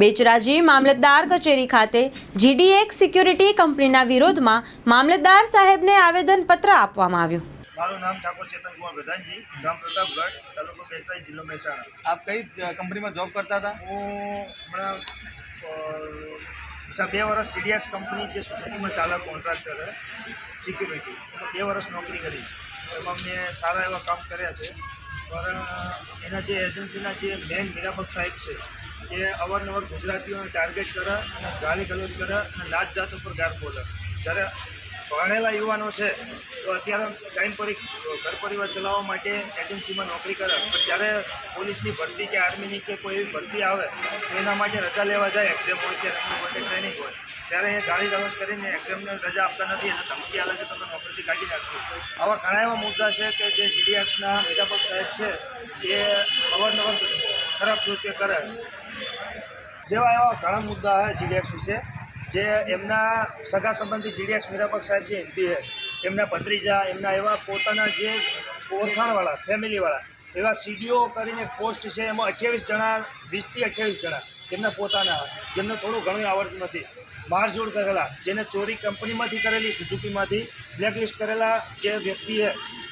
બેચરાજી મામલતદાર કચેરી ખાતે જીડીએક્સ સિક્યુરિટી કંપનીના વિરોધમાં મામલતદાર સાહેબને આવેદનપત્ર આપવામાં આવ્યું. મારું નામ ઠાકોર ચેતન કુમાર પ્રધાનજી ગામ પ્રતાપગઢ તાલુકો બેસરાઈ જિલ્લો મહેસાણા. આપ કઈ કંપનીમાં જોબ કરતા હતા? હું હમણાં બે વર્ષ સીડીએક્સ કંપની છે સુઝુકીમાં ચાલક કોન્ટ્રાક્ટર છે સિક્યુરિટી બે વર્ષ નોકરી કરી. એમાં મેં સારા એવા કામ કર્યા છે. પણ એના જે એજન્સીના જે મેન નિરાપક સાહેબ છે, એ અવારનવાર ગુજરાતીઓને ટાર્ગેટ કરે અને ગાલી ગલોજ કરે અને લાજ જાત ઉપર ગાર બોલે. જ્યારે ભણેલા યુવાનો છે, તો અત્યારે ટાઈમ પર, ઘર પરિવાર ચલાવવા માટે એજન્સીમાં નોકરી કરે. પણ જ્યારે પોલીસની ભરતી કે આર્મીની કે કોઈ એવી ભરતી આવે, તો એના માટે રજા લેવા જાય એક્ઝામ હોય કે એમની માટે ટ્રેનિંગ હોય. ત્યારે એ ગાળી ગલોચ કરીને એક્ઝામને રજા આપતા નથી અને ધમકી આવે છે, તમે નોકરીથી કાઢી નાખશો. આવા ઘણા એવા મુદ્દા છે કે જે જીડીએક્સના મીરાપક સાહેબ છે, એ અવારનવાર ખરાબ કૃત્ય કરે. જેવા એવા ઘણા મુદ્દા છે જીડીએક્સ વિશે. જે એમના સગા સંબંધી જીડીએક્સ મીરાપક સાહેબ જે એમપી છે, એમના ભત્રીજા, એમના એવા પોતાના જે ઓળખાણવાળા, ફેમિલીવાળા, એવા સીડીઓ કરીને પોસ્ટ છે, એમાં અઠ્યાવીસ જણા, વીસથી અઠ્યાવીસ જણા, એમના પોતાના, જેમને થોડું ઘણું આવડતું નથી. મારઝોડ કરેલા, જેને ચોરી કંપનીમાંથી કરેલી, સુઝુકીમાંથી બ્લેકલિસ્ટ કરેલા જે વ્યક્તિએ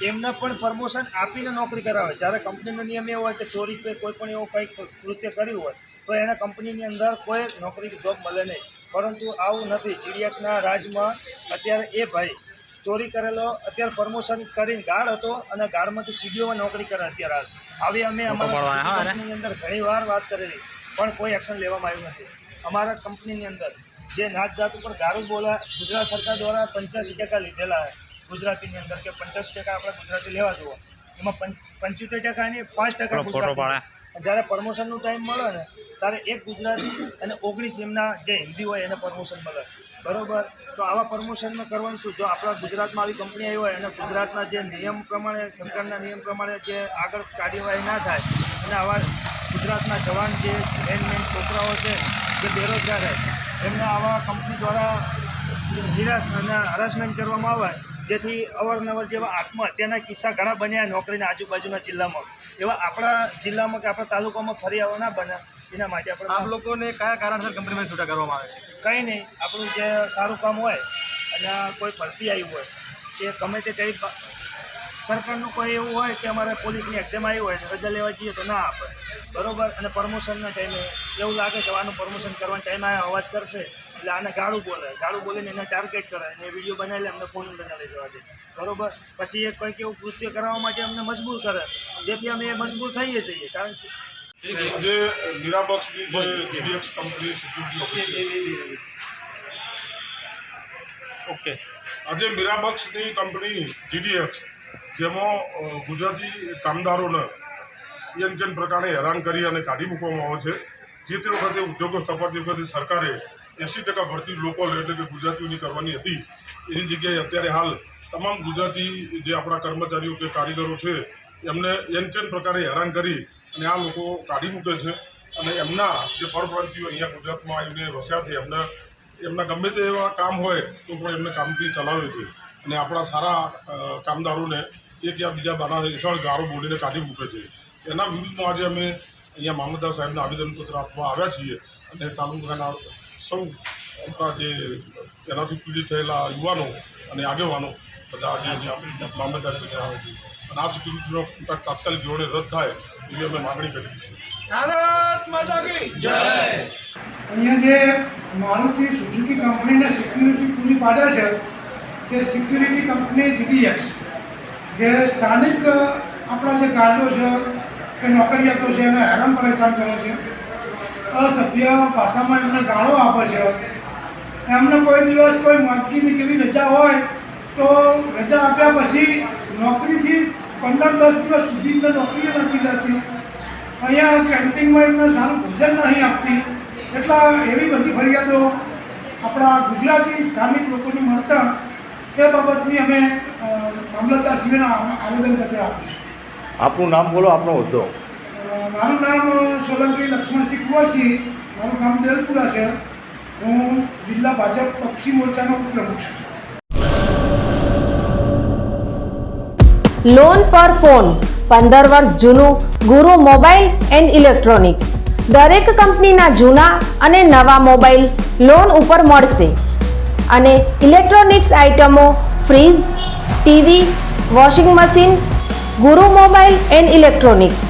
એમને પણ પ્રમોશન આપીને નોકરી કરાવે. જ્યારે કંપનીનો નિયમ એવો હોય કે ચોરી કે કોઈ પણ એવું કંઈક કૃત્ય કર્યું હોય, તો એને કંપનીની અંદર કોઈ નોકરી જોબ મળે નહીં. પરંતુ આવું નથી. જીડીએક્સના રાજમાં અત્યારે એ ભાઈ ચોરી કરેલો અત્યારે પ્રમોશન કરીને ગાર્ડ હતો અને ગાર્ડમાંથી સીડીઓમાં નોકરી કરે અત્યારે આવી અમે અમારા કંપનીની અંદર ઘણી વાર વાત કરેલી પણ કોઈ એક્શન લેવામાં આવ્યું નથી. અમારા કંપનીની અંદર જે નાત જાત ઉપર ગારું બોલા ગુજરાત સરકાર દ્વારા પંચ્યાસી ટકા લીધેલા છે ગુજરાતીની અંદર કે પંચ્યાસી ટકા આપણે ગુજરાતી લેવા જુઓ. એમાં પંચોતેર ટકા એની પાંચ ટકા ગુજરાતી. જ્યારે પ્રમોશનનો ટાઈમ મળે ને ત્યારે એક ગુજરાતી અને ઓગણીસ એમના જે હિન્દી હોય એને પ્રમોશન મળે. બરોબર? તો આવા પ્રમોશનમાં કરવાનું શું? જો આપણા ગુજરાતમાં આવી કંપની આવી હોય અને ગુજરાતના જે નિયમ પ્રમાણે સરકારના નિયમ પ્રમાણે જે આગળ કાર્યવાહી ના થાય અને આવા ગુજરાતના જવાન જે મેન મેન છોકરાઓ છે જે બેરોજગાર છે એમને આવા કંપની દ્વારા નિરાશ અને હરાસમેન્ટ કરવામાં આવે જેથી અવારનવાર જેવા આત્મહત્યાના કિસ્સા ઘણા બન્યા નોકરીના આજુબાજુના જિલ્લામાં. એવા આપણા જિલ્લામાં કે આપણા તાલુકામાં ફરી આવવા ના બને એના માટે આપ આપણે લોકોને કયા કારણસર કંપનીમાં છૂટા કરવામાં આવે કંઈ નહીં આપણું જે સારું કામ હોય અને કોઈ ભરતી આવી હોય કે ગમે તે કંઈ સરકારનું કોઈ એવું હોય કે અમારે પોલીસની એક્ઝામ આવી હોય રજા લેવા જઈએ તો ના આપે. બરોબર? અને પ્રમોશનના ટાઈમે એવું લાગે કે આનું પ્રમોશન કરવાનો ટાઈમ આવે અવાજ કરશે. એટલે આને ગાળું બોલે. ગાળું બોલીને એને ટાર્ગેટ કરે. અને એ વીડિયો બનાવી લે અમને ફોન બનાવી જવા દે. બરોબર? પછી એ કંઈક એવું કૃત્ય કરાવવા માટે અમને મજબૂર કરે. જેથી અમે મજબૂર થઈએ છીએ. કારણ કે જે મીરાબક્સની જે કંપની સિક્યુરિટી ઓકે આજે મીરાબક્ષની કંપની જીડીએક્સ જેમાં ગુજરાતી કામદારોને એમ જેમ પ્રકારે હેરાન કરી અને કાઢી મૂકવામાં આવે છે. જે તે વખતે ઉદ્યોગો સ્થાપતી વખતે સરકારે એંસી ટકા ભરતી લોકો એટલે કે ગુજરાતીઓની કરવાની હતી. એની જગ્યાએ અત્યારે હાલ તમામ ગુજરાતી જે આપણા કર્મચારીઓ કે કારીગરો છે, એમને એમ કેમ પ્રકારે હેરાન કરી અને આ લોકો કાઢી મૂકે છે. અને એમના જે પરપ્રાંતિઓ અહીંયા ગુજરાતમાં આવીને વસ્યા છે, એમને, એમના ગમે તે એવા કામ હોય તો પણ એમને કામથી ચલાવે છે. અને આપણા સારા કામદારોને એક યા બીજા બાના હેઠળ ગારો બોલીને કાઢી મૂકે છે. એના વિરુદ્ધમાં આજે અમે અહીંયા મામલતદાર સાહેબને આવેદનપત્ર આપવા આવ્યા છીએ અને તાલુકાના સૌ આપણા જે તેનાથી પીડિત થયેલા યુવાનો અને આગેવાનો બધા આજે મામલતદાર મામલતદારશ્રીને આવે છે. અને આ સિક્યુરિટીનો કોન્ટ્રાક્ટ તાત્કાલિક ધોરણે રદ થાય એવી અમે માગણી કરી છે. અહીંયા જે મારુતિ સુઝુકી કંપનીને સિક્યુરિટી પૂરી પાડે છે તે સિક્યુરિટી કંપની જીબીએક્સ જે સ્થાનિક આપણા જે ગાર્ડો છે કે નોકરિયાતો છે એને હેરાન પરેશાન કરે છે. અસભ્ય ભાષામાં એમને ગાળો આપે છે. એમને કોઈ દિવસ કોઈ મોજગીની કેવી રજા હોય, તો રજા આપ્યા પછી નોકરીથી પંદર દસ દિવસ સુધી એમને નોકરીએ નથી લેતી. અહીંયા કેન્ટીનમાં એમને સારું ભોજન નહીં આપતી. એટલા એવી બધી ફરિયાદો આપણા ગુજરાતી સ્થાનિક લોકોની મળતા, એ બાબતની અમે મામલતદાર આ- આવેદનપત્ર આપીશું. આપનું નામ બોલો, આપનો હોદ્દો. મારું નામ સોલંકી લક્ષ્મણસિંહ કુંવરસિંહ. મારું ગામ દેવપુરા છે. હું જિલ્લા ભાજપ પક્ષી મોરચાનો પ્રમુખ છું. લોન પર ફોન પંદર વર્ષ જૂનું, ગુરુ મોબાઈલ એન્ડ ઇલેક્ટ્રોનિક્સ. દરેક કંપનીના જૂના અને નવા મોબાઈલ લોન ઉપર મળશે. અને ઇલેક્ટ્રોનિક્સ આઇટમો fridge, TV, washing machine, Guru mobile and electronics.